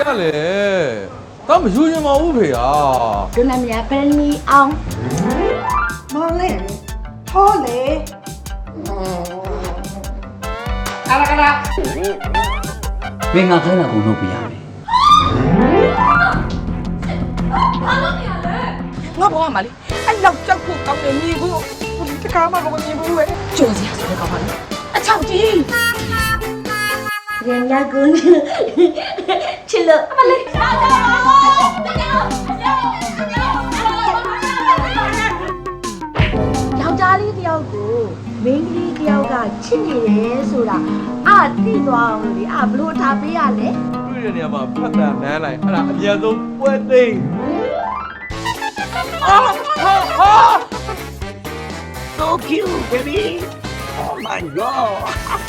ရလဲတော့မယူရင်မဟုတ်ဖေဟာဒုနာမီယာဘယ်နီအောင်မောင်လေးထောလေမင်းငါခိုင်းတာကိုလုပ်ပြရမယ်ငါဘောကမလေးအဲ့လောက်ကြောက်ဖို့ကောင်းတယ်မြင်ဖို့တကားမှမမြင်ဘူးပဲကြော်စရာဆိုတဲ့ကောင်မလေးအချောက်ကြီး ရင်လာကွန်းချစ်လို့အမလေးယောက်ျားလေးတယောက်ကိုမိန်းကလေးတယောက်ကချစ်နေတယ်ဆိုတာအာသိသွားအောင်လို့လေအာဘလို့ထားပေးရလဲတွေ့တဲ့နေရာမှာဖတ်တာနန်းလိုက်အဲ့ဒါအမြန်ဆုံးပွဲသိမ်းအာဟာဟာ So cute baby Oh my god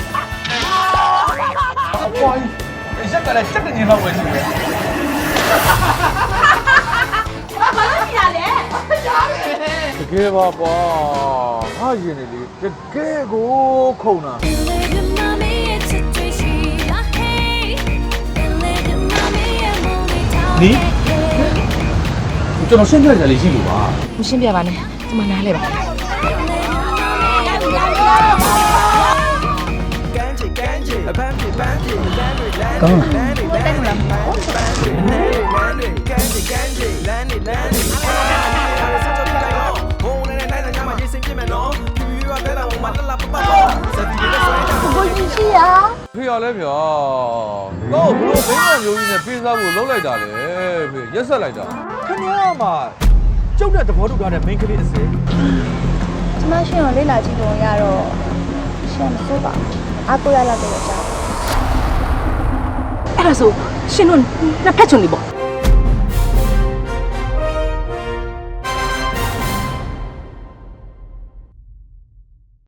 အပွားကြီးရက်ကလည်းစက်ကနေလောက်ပဲရှိတယ်တကယ်ပါကွာဟာရင်နေလေတကယ်ကိုခုံတာ နီးကျွန်တော်ရှင်းပြကြလေးရှိလို့ပါ မရှင်းပြပါနဲ့ဒီမှာနားလဲပါ ကောင်းလားကိုကြီးရှိရဖေရလဲဗျာတော့ဘလို့ဘိန်းကမျိုးကြီးနဲ့ပေးစားဖို့လုံးလိုက်တာလေဖေရက်ဆက်လိုက်တာခင်ဗျားမှာကျုပ်တဲ့သဘောတူထားတဲ့ main ကလေးအစင်ကျမရှင်ကိုလေ့လာကြည့်ပုံရတော့ရှင်မစိုးပါဘူး အကူရလာတော့ကြာအဲ့ဒါဆိုရှင်တို့နှစ်ဖက်ချုံနေပေါ့